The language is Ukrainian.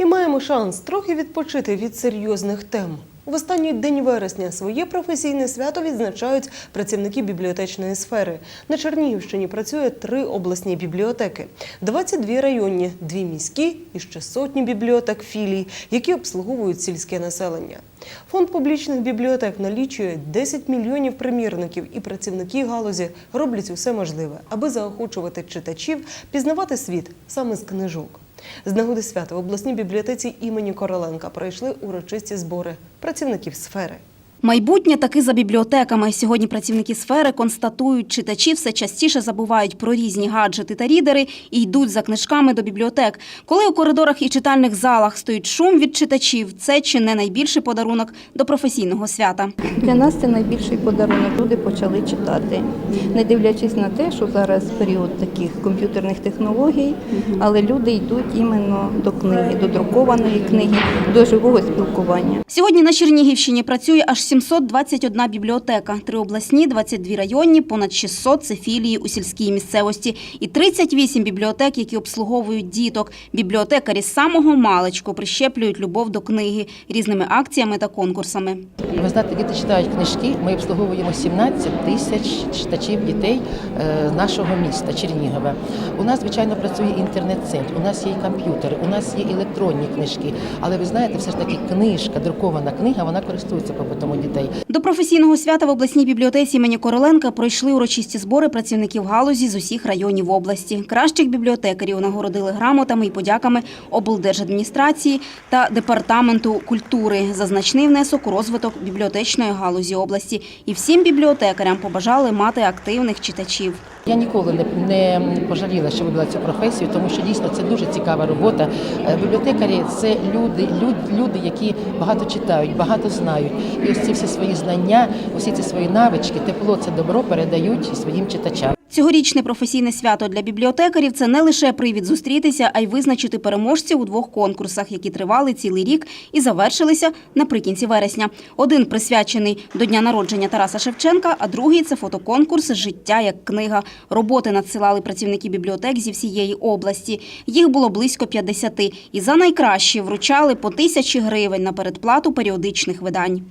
І маємо шанс трохи відпочити від серйозних тем. В останній день вересня своє професійне свято відзначають працівники бібліотечної сфери. На Чернігівщині працює три обласні бібліотеки, 22 районні, дві міські і ще сотні бібліотек філій, які обслуговують сільське населення. Фонд публічних бібліотек налічує 10 мільйонів примірників, і працівники галузі роблять усе можливе, аби заохочувати читачів пізнавати світ саме з книжок. З нагоди свята в обласній бібліотеці імені Короленка пройшли урочисті збори працівників сфери. Майбутнє таки за бібліотеками. Сьогодні працівники сфери констатують, читачі все частіше забувають про різні гаджети та рідери і йдуть за книжками до бібліотек. Коли у коридорах і читальних залах стоїть шум від читачів, це чи не найбільший подарунок до професійного свята. Для нас це найбільший подарунок. Люди почали читати, не дивлячись на те, що зараз період таких комп'ютерних технологій, але люди йдуть іменно до книги, до друкованої книги, до живого спілкування. Сьогодні на Чернігівщині працює аж 721 бібліотека, три обласні, 22 районні, понад 600 – це філії у сільській місцевості і 38 бібліотек, які обслуговують діток. Бібліотекарі з самого маличку прищеплюють любов до книги різними акціями та конкурсами. Ви знаєте, діти читають книжки. Ми обслуговуємо 17 тисяч читачів дітей е, нашого міста Чернігова. У нас, звичайно, працює інтернет-центр, у нас є комп'ютери, у нас є електронні книжки. Але ви знаєте, все ж таки книжка, друкована книга, вона користується попитом у дітей. До професійного свята в обласній бібліотеці імені Короленка пройшли урочисті збори працівників галузі з усіх районів області. Кращих бібліотекарів нагородили грамотами і подяками облдержадміністрації та департаменту культури за значний внесок у розвиток бібліотечної галузі області. І всім бібліотекарям побажали мати активних читачів. Я ніколи не, не пожаліла, що вибрала цю професію, тому що дійсно це дуже цікава робота. Е, Бібліотекарі це люди, люд, люди, які багато читають, багато знають. І ось ці всі свої знання, усі ці свої навички, тепло, це добро передають своїм читачам. Цьогорічне професійне свято для бібліотекарів це не лише привід зустрітися, а й визначити переможців у двох конкурсах, які тривали цілий рік і завершилися наприкінці вересня. Один присвячений до дня народження Тараса Шевченка, а другий це фотоконкурс Життя як книга. Роботи надсилали працівники бібліотек зі всієї області. Їх було близько 50. І за найкращі вручали по тисячі гривень на передплату періодичних видань.